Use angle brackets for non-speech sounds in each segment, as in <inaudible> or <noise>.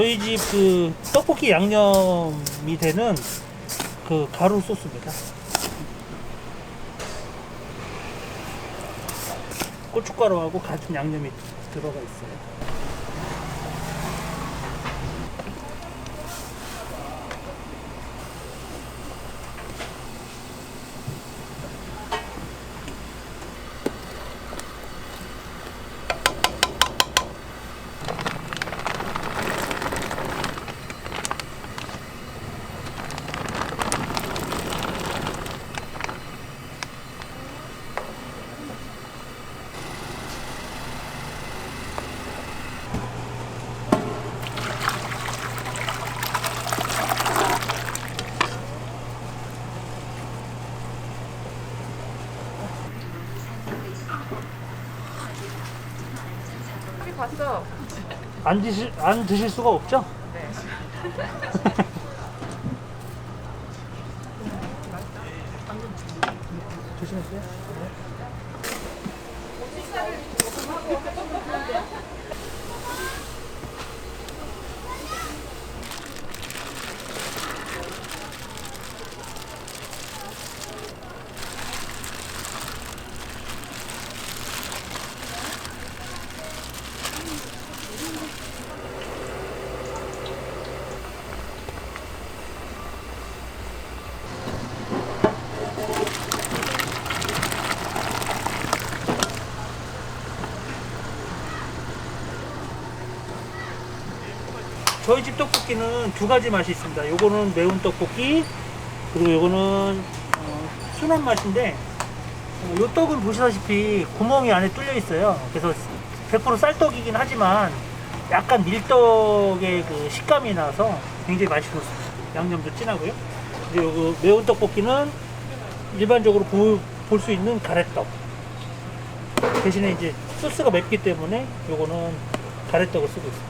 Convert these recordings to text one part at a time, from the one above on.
저희 집 그 떡볶이 양념이 되는 그 가루 소스입니다. 고춧가루하고 같은 양념이 들어가 있어요. 봤어. 안 드실 안 드실 수가 없죠? 네. <laughs> 저희 집 떡볶이는 두 가지 맛이 있습니다. 요거는 매운 떡볶이, 그리고 요거는 어, 순한 맛인데, 어, 요 떡은 보시다시피 구멍이 안에 뚫려 있어요. 그래서 100% 쌀떡이긴 하지만 약간 밀떡의 그 식감이 나서 굉장히 맛이 좋습니다. 양념도 진하고요. 근데 요거 매운 떡볶이는 일반적으로 볼 수 있는 가래떡. 대신에 이제 소스가 맵기 때문에 요거는 가래떡을 쓰고 있습니다.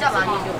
진짜 많이 줘.